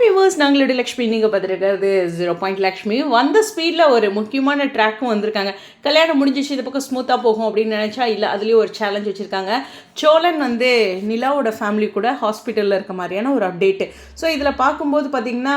Viewers நாங்களுடைய Lakshmi நீங்கள் பார்த்துருக்கிறது zero point Lakshmi. வந்த ஸ்பீடில் ஒரு முக்கியமான ட்ராக்கும் வந்திருக்காங்க. கல்யாணம் முடிஞ்சிச்சு இந்த பக்கம் ஸ்மூத்தாக போகும் அப்படின்னு நினச்சா இல்லை அதுலேயும் ஒரு சேலஞ்ச் வச்சுருக்காங்க. சோழன் வந்து நிலாவோட ஃபேமிலி கூட ஹாஸ்பிட்டலில் இருக்க மாதிரியான ஒரு அப்டேட்டு ஸோ இதில் பார்க்கும்போது பார்த்திங்கன்னா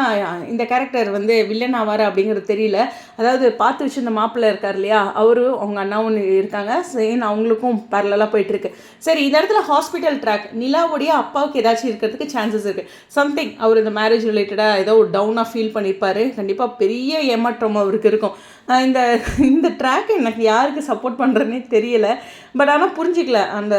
இந்த கேரக்டர் வந்து வில்லன் ஆவார் அப்படிங்கிறது தெரியல. அதாவது பார்த்து வச்சிருந்த மாப்பிள்ளை இருக்கார் இல்லையா? அவரும் அவங்க அண்ணாவும் இருக்காங்க. சேன் அவங்களுக்கும் பேரலாக போயிட்டுருக்கு சரி இந்த இடத்துல ஹாஸ்பிட்டல் ட்ராக் நிலாவுடைய அப்பாவுக்கு ஏதாச்சும் இருக்கிறதுக்கு சான்சஸ் இருக்குது சம்திங் அவர் இந்த மேரேஜ் ரிலேட்டடாக ஏதோ ஒரு டவுனாக ஃபீல் பண்ணியிருப்பார் கண்டிப்பாக பெரிய ஏமாற்றம் அவருக்கு இருக்கும். இந்த இந்த ட்ராக் எனக்கு யாருக்கு சப்போர்ட் பண்ணுறதுனே தெரியல. பட் ஆனால் புரிஞ்சிக்கல. அந்த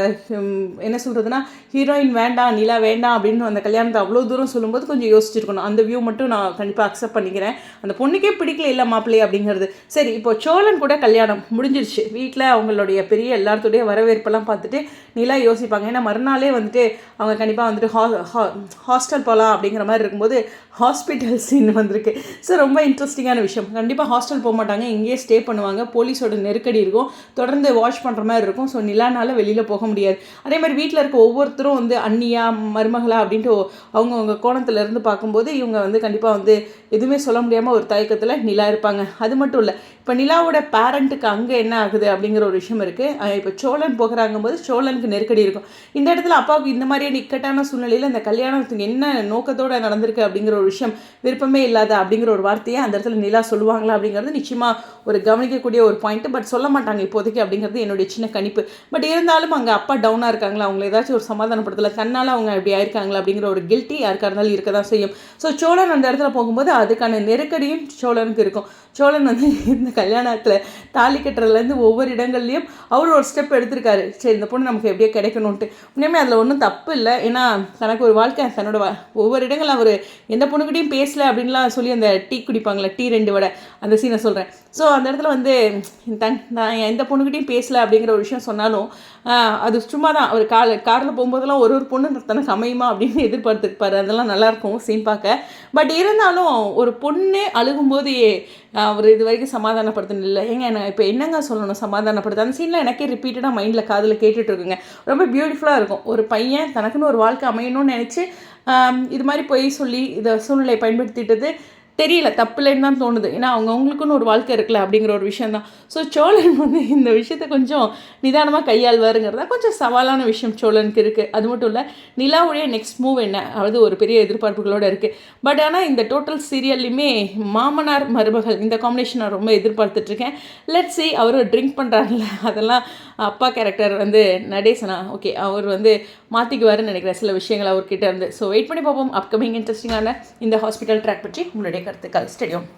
என்ன சொல்கிறதுனா ஹீரோயின் வேண்டாம் நிலா வேண்டாம் அப்படின்னு அந்த கல்யாணத்தை அவ்வளோ தூரம் சொல்லும்போது கொஞ்சம் யோசிச்சிருக்கணும். அந்த வியூ மட்டும் நான் கண்டிப்பாக அக்செப்ட் பண்ணிக்கிறேன். அந்த பொண்ணுக்கே பிடிக்கல இல்லை மாப்பிள்ளை அப்படிங்கிறது. சரி இப்போ சோழன் கூட கல்யாணம் முடிஞ்சிருச்சு. வீட்டில் அவங்களுடைய பெரிய எல்லாத்துடைய வரவேற்பெல்லாம் பார்த்துட்டு நிலா யோசிப்பாங்க. ஏன்னா மறுநாளே வந்துட்டு அவங்க கண்டிப்பாக வந்துட்டு ஹா ஹாஸ்டல் போகலாம் அப்படிங்கிற மாதிரி இருக்கும்போது ஹாஸ்பிட்டல் சீன் வந்திருக்கு. ஸோ ரொம்ப இன்ட்ரெஸ்டிங்கான விஷயம். கண்டிப்பாக ஹாஸ்டல் போக மாட்டாங்க. இங்கேயே ஸ்டே பண்ணுவாங்க. போலீஸோட நெருக்கடி இருக்கும். தொடர்ந்து வாஷ் பண்ணுற மாதிரி இருக்கும். ஸோ நிலானால் வெளியில் போக முடியாது. அதே மாதிரி வீட்டில் இருக்க ஒவ்வொருத்தரும் வந்து அண்ணியா மருமகளா அப்படின்ட்டு அவங்கவுங்க கோணத்துல இருந்து பார்க்கும்போது இவங்க வந்து கண்டிப்பாக வந்து எதுவுமே சொல்ல முடியாமல் ஒரு தயக்கத்தில் நிலா இருப்பாங்க. அது மட்டும் இல்லை இப்போ நிலாவோட பேரண்ட்டுக்கு அங்கே என்ன ஆகுது அப்படிங்கிற ஒரு விஷயம் இருக்குது இப்போ சோழன் போகிறாங்கும் போது சோழனுக்கு நெருக்கடி இருக்கும். இந்த இடத்துல அப்பாவுக்கு இந்த மாதிரியான இக்கட்டான சூழ்நிலையில் இந்த கல்யாணத்துக்கு என்ன நோக்கத்தோடு நடந்திருக்கு அப்படிங்கிற ஒரு விஷயம் விருப்பமே இல்லாத அப்படிங்கிற ஒரு வார்த்தையை அந்த இடத்துல நிலா சொல்லுவாங்களா அப்படிங்கிறது நிச்சயமாக ஒரு கவனிக்கக்கூடிய ஒரு பாயிண்ட்டு பட் சொல்ல மாட்டாங்க இப்போதைக்கு அப்படிங்கிறது என்னுடைய சின்ன கணிப்பு. பட் இருந்தாலும் அங்கே அப்பா டவுனாக இருக்காங்களா? அவங்கள ஏதாச்சும் ஒரு சமாதானப்படுத்தலை. தன்னால் அவங்க இப்படி ஆயிருக்காங்களா அப்படிங்கிற ஒரு கில்ட்டி யாருக்காக இருந்தாலும் இருக்க தான் செய்யும். ஸோ சோழன் அந்த இடத்துல போகும்போது அதுக்கான நெருக்கடியும் சோழனுக்கு இருக்கும். சோழன் வந்து இந்த கல்யாணத்தில் தாலி கட்டுறதுலேருந்து ஒவ்வொரு இடங்கள்லையும் அவர் ஒரு ஸ்டெப் எடுத்திருக்காரு. சரி இந்த பொண்ணு நமக்கு எப்படியோ கிடைக்கணும்ன்ட்டு. உண்மையுமே அதில் ஒன்றும் தப்பு இல்லை. ஏன்னா தனக்கு ஒரு வாழ்க்கை தன்னோட ஒவ்வொரு இடங்களில் அவர் எந்த பொண்ணுக்கிட்டையும் பேசலை அப்படின்லாம் சொல்லி அந்த டீ குடிப்பாங்களே டீ ரெண்டு வடை அந்த சீனை சொல்கிறேன் ஸோ அந்த இடத்துல வந்து தன் நான் எந்த பொண்ணுக்கிட்டையும் பேசலை அப்படிங்கிற ஒரு விஷயம் சொன்னாலும் அது சும்மா தான் அவர் கார் காரில் போகும்போதெல்லாம் ஒரு ஒரு பொண்ணு தனக்கு அமையுமா அப்படின்னு எதிர்பார்த்துருப்பார். அதெல்லாம் நல்லாயிருக்கும் சீன் பார்க்க. பட் இருந்தாலும் ஒரு பொண்ணு அழுகும்போது அவர் இது வரைக்கும் சமாதானப்படுத்தணும் இல்லை. ஏங்க நான் இப்போ என்னங்க சொல்லணும்? சமாதானப்படுத்த அந்த சீனில் எனக்கே ரிப்பீட்டடாக மைண்டில் காதில் கேட்டுட்டு இருக்குங்க. ரொம்ப பியூட்டிஃபுல்லாக இருக்கும். ஒரு பையன் தனக்குன்னு ஒரு வாழ்க்கை அமையணும்னு நினச்சி இது மாதிரி போய் சொல்லி இதை சூழ்நிலையை பயன்படுத்திட்டது தெரியல தப்புலன்னு தான் தோணுது. ஏன்னா அவங்க அவங்களுக்குன்னு ஒரு வாழ்க்கை இருக்குல்ல அப்படிங்கிற ஒரு விஷயம் தான் ஸோ சோழன் வந்து இந்த விஷயத்த கொஞ்சம் நிதானமாக கையாள்வாருங்கிறதா கொஞ்சம் சவாலான விஷயம் சோழனுக்கு இருக்குது அது மட்டும் இல்லை நிலாவுடைய நெக்ஸ்ட் மூவ் என்ன? அதாவது ஒரு பெரிய எதிர்பார்ப்புகளோடு இருக்குது பட் ஆனால் இந்த டோட்டல் சீரியல்லையுமே மாமனார் மருமகள் இந்த காம்பினேஷன் நான் ரொம்ப எதிர்பார்த்துட்ருக்கேன் லெட்ஸ் சி அவர் ட்ரிங்க் பண்ணுறாருல அதெல்லாம் அப்பா கேரக்டர் வந்து நடேசனா? ஓகே அவர் வந்து மாற்றிக்குவாருன்னு நினைக்கிறேன். சில விஷயங்கள் அவர்கிட்ட இருந்து. ஸோ வெயிட் பண்ணி பார்ப்போம். அப்கமிங் இன்ட்ரெஸ்டிங்கான இந்த ஹாஸ்பிட்டல் ட்ராக் பற்றி உங்களுடைய கருத்துக்கள். ஸ்டேடியம்